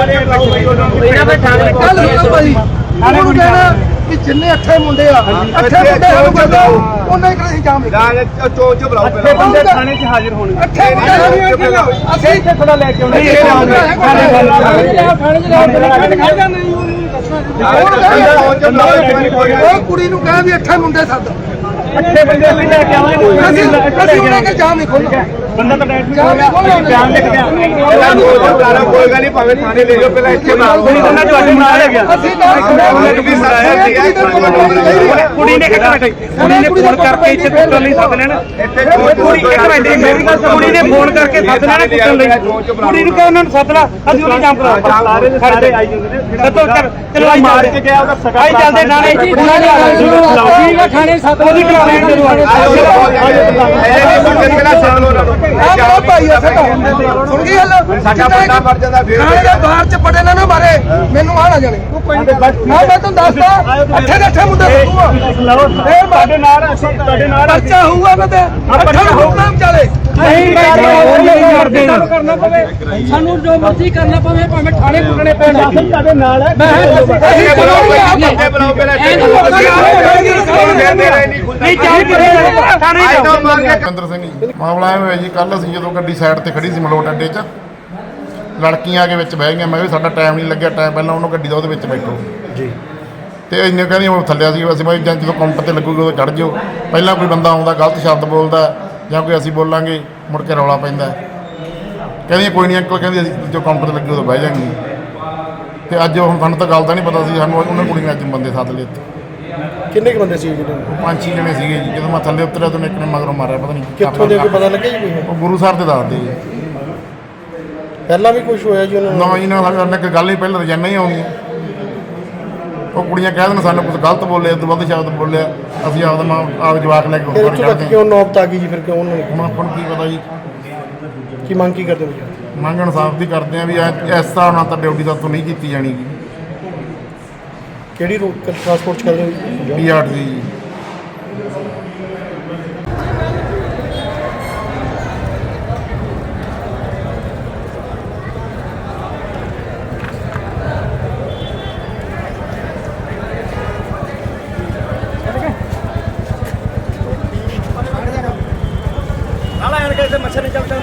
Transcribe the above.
ਇਹਨਾਂ ਕੱਲ ਸੁਣੋ ਭਾਈ ਉਹਨੂੰ ਕਹਿਣਾ ਕਿ ਜਿੰਨੇ ਅੱਠੇ ਮੁੰਡੇ ਆ ਅੱਠੇ ਮੁੰਡੇ ਨੂੰ ਕਰਦਾ ਉਹਨਾਂ ਹੀ ਕਰੇ ਜਾਮ ਲਿਖਾ ਚੋ ਚੋ ਬੁਲਾਓ ਪਹਿਲਾਂ। ਬੰਦੇ ਥਾਣੇ 'ਚ ਹਾਜ਼ਰ ਹੋਣੇ। ਅੱਠੇ ਮੁੰਡੇ ਨੂੰ ਅਸੀਂ ਇੱਥੇ ਥੋੜਾ ਲੈ ਕੇ ਆਉਣੇ? ਉਹ ਕੁੜੀ ਨੂੰ ਕਹਿ ਵੀ ਅੱਠੇ ਮੁੰਡੇ ਸੱਦ ਅੱਠੇ ਬੰਦੇ ਅਸੀਂ ਲੈ ਕੇ ਆਵਾਂਗੇ ਅਸੀਂ ਉਹਨਾਂ ਕੇ ਜਾਮ ਨਹੀਂ ਖੋਲਣਾ ਬੰਦਾ ਤਾਂ ਜਾਮ ਨਹੀਂ ਖੋਲਣਾ ਬਿਆਨ ਲਿਖ ਦਿਆਂ ਪਹਿਲਾਂ ਦੋ ਬੁਲਾਓ ਕੋਈ ਗੱਲ ਨਹੀਂ ਭਾਵੇਂ ਥਾਣੇ ਲੈ ਜਾਓ ਪਹਿਲਾਂ ਇੱਥੇ ਬੁਲਾਓ ਉਹਨਾਂ ਤੁਹਾਡੇ ਨਾਲ ਹੈਗਾ ਅਸੀਂ ਤਾਂ ਕੁੜੀ ਨੇ ਇੱਕ ਮਿੰਟ ਕੁੜੀ ਨੇ ਫੋਨ ਕਰਕੇ ਇੱਥੇ ਕੁੱਟਣ ਲਈ ਸੱਦ ਲੈਣਾ। ਕੁੜੀ ਇੱਕ ਮਿੰਟ ਮੇਰੀ ਗੱਲ ਸੁਣ, ਕੁੜੀ ਨੇ ਫੋਨ ਕਰਕੇ ਸੱਦ ਲੈਣਾ ਕੁੱਟਣ ਲਈ। ਕੁੜੀ ਨੂੰ ਕਹੋ ਉਹਨਾਂ ਨੂੰ ਸੱਦ ਲਾ। ਅਸੀਂ ਉਹਨੂੰ ਜਾਮ ਕਰਾ ਸਾਰੇ ਸਾਰੇ ਆਈ ਜਾਂਦੇ ਨੇ। ਸੱਦੋ ਚਲੋ ਆਈ ਮਾਰ ਕੇ ਗਿਆ ਉਹਦਾ ਸਗਾ ਆਈ ਚੱਲਦੇ ਨਾਲੇ ਉਹਨਾਂ ਨੇ ਥਾਣੇ ਸੱਦ ਉਹਦੀ ਕੰਪਲੇਂਟ ਦੇ ਦੋ ਆ ਮੇਰਾ ਭਾਈ ਆ ਸਾਡਾ ਸੁਣ ਗਈ ਗੱਲ ਸਾਡਾ ਬੰਦਾ ਮਰ ਜਾਂਦਾ ਫਿਰ ਨਾਲੇ ਦੇ ਬਾਹਰ ਚ ਪੜੇ ਨਾ ਨਾ ਮਾਰੇ ਮੈਨੂੰ ਆ ਨਾ ਜਾਣੇ ਤੂੰ ਕੋਈ ਨਾ ਮੈਂ ਤੁਹਾਨੂੰ ਦੱਸਦਾ ਅੱਠੇ ਦੇ ਅੱਠੇ ਮੁੰਡੇ ਦੱਸੂਗਾ ਲਓ ਸਾਡੇ ਨਾਲ ਅਸੀਂ ਤੁਹਾਡੇ ਨਾਲ ਪਰਚਾ ਹੋਊਗਾ ਮੈਂ ਤੇ ਅੱਠੇ ਨੂੰ ਹੁਕਮ ਚਾਲੇ ਨਹੀਂ ਕਰਦੇ ਕਰਨਾ ਪਵੇ ਸਾਨੂੰ ਜੋ ਮਰਜ਼ੀ ਕਰਨਾ ਪਵੇ ਭਾਵੇਂ ਥਾਣੇ ਪੁੱਟਣੇ ਪੈਣ ਤੁਹਾਡੇ ਨਾਲ ਹੈ ਮੈਂ ਅਸੀਂ ਬੁਲਾਉਂਗੇ ਆਪ ਇੱਥੇ ਬੁਲਾਓ ਪਹਿਲਾਂ ਇੱਥੇ ਇਹਨੂੰ ਪਤਾ ਨਹੀਂ ਥਾਣੇ ਸਿੰਘ ਜੀ ਮਾਮਲਾ ਐਵੇਂ ਹੋਇਆ ਜੀ ਕੱਲ ਅਸੀਂ ਜਦੋਂ ਗੱਡੀ ਸਾਈਡ ਤੇ ਖੜੀ ਸੀ ਮਲੋਟ ਅੱਡੇ 'ਚ ਲੜਕੀਆਂ ਆ ਕੇ ਵਿੱਚ ਬਹਿ ਗਈਆਂ ਮੈਂ ਵੀ ਸਾਡਾ ਟਾਈਮ ਨਹੀਂ ਲੱਗਿਆ ਟਾਈਮ ਪਹਿਲਾਂ ਉਹਨੂੰ ਗੱਡੀ ਦਾ ਉਹਦੇ ਵਿੱਚ ਬੈਠੋ। ਜੀ। ਤੇ ਇੰਨੇ ਕਹਿੰਦੀ ਉਹ ਥੱਲਿਆ ਸੀ ਅਸੀਂ ਬਾਈ ਜਾਂ ਜਦੋਂ ਕਾਊਂਟਰ ਤੇ ਲੱਗੂਗਾ ਉਦੋਂ ਚੜ ਜਿਓ। ਪਹਿਲਾਂ ਕੋਈ ਬੰਦਾ ਆਉਂਦਾ ਗਲਤ ਸ਼ਬਦ ਬੋਲਦਾ ਜਾਂ ਕੋਈ ਅਸੀਂ ਬੋਲਾਂਗੇ ਮੁੜ ਕੇ ਰੌਲਾ ਪੈਂਦਾ। ਕਹਿੰਦੀ ਕੋਈ ਨਹੀਂ ਅੰਕਲ ਕਹਿੰਦੀ ਅਸੀਂ ਜੋ ਕਾਊਂਟਰ ਤੇ ਲੱਗੇ ਉਦੋਂ ਬਹਿ ਜਾਾਂਗੇ। ਤੇ ਅੱਜ ਹੁਣ ਸਾਨੂੰ ਤਾਂ ਗੱਲ ਦਾ ਨਹੀਂ ਪਤਾ ਸੀ ਸਾਨੂੰ ਉਹਨਾਂ ਕੁੜੀ ਨੇ ਅੱਜ ਬੰਦੇ ਸੱਦ ਲਏ ਇੱਥੇ ਕਿੰਨੇ ਕੁ ਬੰਦੇ ਸੀ ਜਿਹੜੇ? ਪੰਜ ਛੇ ਜਣੇ ਸੀਗੇ ਜੀ। ਜਦੋਂ ਮੈਂ ਥੱਲੇ ਉਤਰਿਆ ਤਾਂ ਉਹਨੇ ਇੱਕ ਨੇ ਮਗਰੋਂ ਮਾਰਿਆ ਪਤਾ ਨਹੀਂ ਕਿੱਥੋਂ ਦੇ ਕੋਈ ਪਤਾ ਲੱਗਿਆ ਜੀ ਕੋਈ? ਉਹ ਗੁਰੂ ਸਾਹਿਬ ਦੇ ਦੱਸਦੇ ਜੀ। ਪਹਿਲਾਂ ਵੀ ਕੁਝ ਹੋਇਆ ਜੀ ਉਹਨਾਂ ਨਾ ਨਾਲ ਜੀ ਨਾ ਸਾਡੇ ਨਾਲ ਗੱਲ ਹੀ ਪਹਿਲਾਂ ਰੋਜ਼ਾਨਾ ਹੀ ਆਉਂਦੀ ਉਹ ਕੁੜੀਆਂ ਕਹਿ ਦੇਣ ਸਾਨੂੰ ਕੁਝ ਗਲਤ ਬੋਲੇ ਤੋਂ ਵੱਧ ਸ਼ਬਦ ਬੋਲਿਆ। ਅਸੀਂ ਆਪਦਾ ਮਾਂ ਆਪ ਜਵਾਕ ਲੈ ਕੇ ਫਿਰ ਉੱਪਰ ਕਿਉਂ ਨੌਬਤ ਆ ਗਈ ਜੀ? ਫਿਰ ਕਿਉਂ ਉਹਨਾਂ ਨੇ ਹੁਣ ਆਪਾਂ ਨੂੰ ਕੀ ਪਤਾ ਜੀ? ਕੀ ਮੰਗ ਕੀ ਕਰਦੇ ਹੋ ਜੀ? ਮੰਗ ਇਨਸਾਫ ਦੀ ਕਰਦੇ ਆ ਵੀ ਐ- ਇਸ ਨਾਲ ਤਾਂ ਡਿਊਟੀ ਸਾਤੋਂ ਨਹੀਂ ਕੀਤੀ ਜਾਣੀ ਗੀ ਕਿਹੜੀ ਰੂਟ ਟਰਾਂਸਪੋਰਟ ਚ ਚੱਲ ਰਹੇ ਹੋ? B8 ਦੀ ਨਾਲਾ ਯਾਰ ਕਿਸੇ ਮੱਛਰ ਨਹੀਂ ਚੱਲਦਾ।